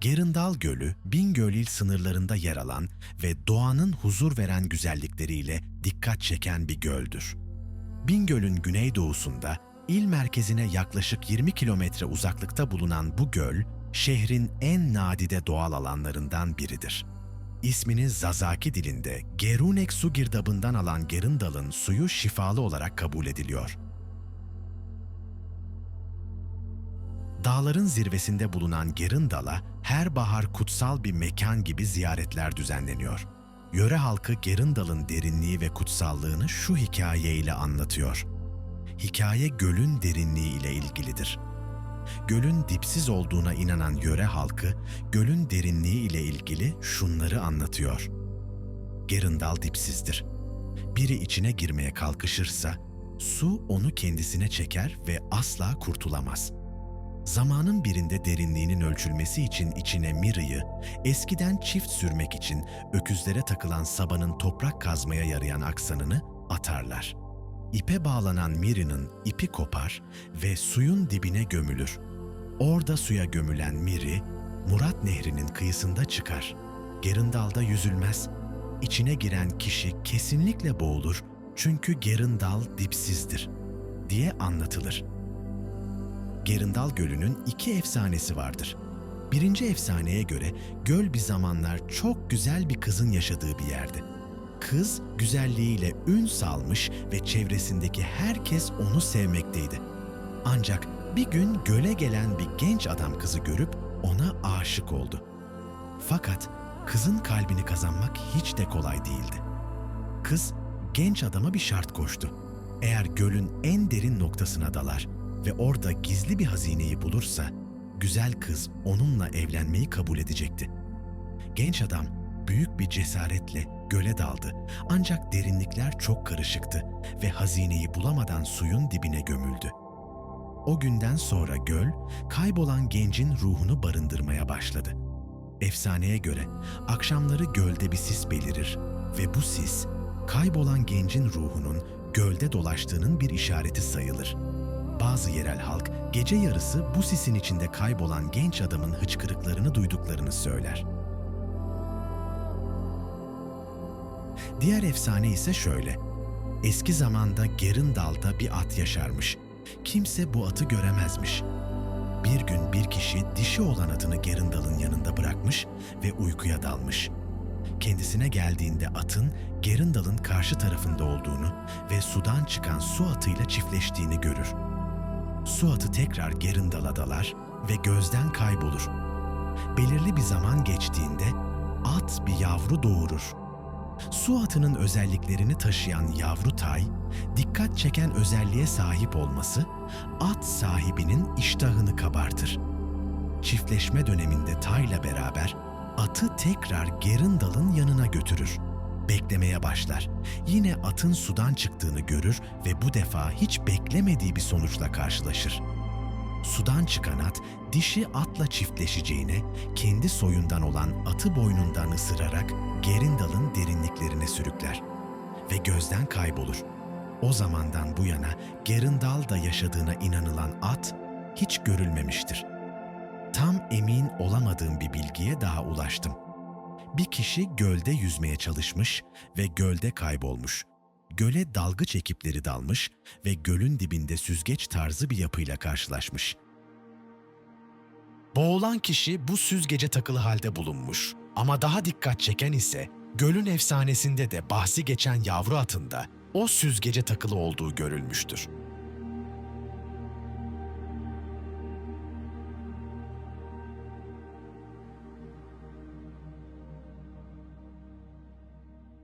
Gerindal Gölü, Bingöl il sınırlarında yer alan ve doğanın huzur veren güzellikleriyle dikkat çeken bir göldür. Bingöl'ün güneydoğusunda, il merkezine yaklaşık 20 kilometre uzaklıkta bulunan bu göl, şehrin en nadide doğal alanlarından biridir. İsmini Zazaki dilinde Gerunek su girdabından alan Gerindal'ın suyu şifalı olarak kabul ediliyor. Dağların zirvesinde bulunan Gerindal'a her bahar kutsal bir mekan gibi ziyaretler düzenleniyor. Yöre halkı Gerindal'ın derinliği ve kutsallığını şu hikayeyle anlatıyor. Hikaye gölün derinliği ile ilgilidir. Gölün dipsiz olduğuna inanan yöre halkı, gölün derinliği ile ilgili şunları anlatıyor. Gerindal dipsizdir. Biri içine girmeye kalkışırsa, su onu kendisine çeker ve asla kurtulamaz.'' Zamanın birinde derinliğinin ölçülmesi için içine mirayı, eskiden çift sürmek için öküzlere takılan sabanın toprak kazmaya yarayan aksanını atarlar. İpe bağlanan mirinin ipi kopar ve suyun dibine gömülür. Orada suya gömülen miri, Murat Nehri'nin kıyısında çıkar. Gerindalda yüzülmez. İçine giren kişi kesinlikle boğulur çünkü Gerindal dipsizdir diye anlatılır. Gerindal Gölü'nün iki efsanesi vardır. Birinci efsaneye göre göl bir zamanlar çok güzel bir kızın yaşadığı bir yerdi. Kız güzelliğiyle ün salmış ve çevresindeki herkes onu sevmekteydi. Ancak bir gün göle gelen bir genç adam kızı görüp ona aşık oldu. Fakat kızın kalbini kazanmak hiç de kolay değildi. Kız genç adama bir şart koştu. Eğer gölün en derin noktasına dalar ve orada gizli bir hazineyi bulursa, güzel kız onunla evlenmeyi kabul edecekti. Genç adam büyük bir cesaretle göle daldı. Ancak derinlikler çok karışıktı ve hazineyi bulamadan suyun dibine gömüldü. O günden sonra göl, kaybolan gencin ruhunu barındırmaya başladı. Efsaneye göre akşamları gölde bir sis belirir ve bu sis, kaybolan gencin ruhunun gölde dolaştığının bir işareti sayılır. Bazı yerel halk gece yarısı bu sisin içinde kaybolan genç adamın hıçkırıklarını duyduklarını söyler. Diğer efsane ise şöyle. Eski zamanda Gerindal'da bir at yaşarmış. Kimse bu atı göremezmiş. Bir gün bir kişi dişi olan atını Gerindal'ın yanında bırakmış ve uykuya dalmış. Kendisine geldiğinde atın Gerindal'ın karşı tarafında olduğunu ve sudan çıkan su atıyla çiftleştiğini görür. Su atı tekrar Gerindal'a dalar ve gözden kaybolur. Belirli bir zaman geçtiğinde at bir yavru doğurur. Su atının özelliklerini taşıyan yavru tay, dikkat çeken özelliğe sahip olması, at sahibinin iştahını kabartır. Çiftleşme döneminde tayla beraber atı tekrar Gerindal'ın yanına götürür. Beklemeye başlar. Yine atın sudan çıktığını görür ve bu defa hiç beklemediği bir sonuçla karşılaşır. Sudan çıkan at, dişi atla çiftleşeceğine, kendi soyundan olan atı boynundan ısırarak Gerindal'ın derinliklerine sürükler ve gözden kaybolur. O zamandan bu yana Gerindal'da yaşadığına inanılan at hiç görülmemiştir. Tam emin olamadığım bir bilgiye daha ulaştım. Bir kişi gölde yüzmeye çalışmış ve gölde kaybolmuş. Göle dalgıç ekipleri dalmış ve gölün dibinde süzgeç tarzı bir yapıyla karşılaşmış. Boğulan kişi bu süzgece takılı halde bulunmuş. Ama daha dikkat çeken ise gölün efsanesinde de bahsi geçen yavru atında o süzgece takılı olduğu görülmüştür.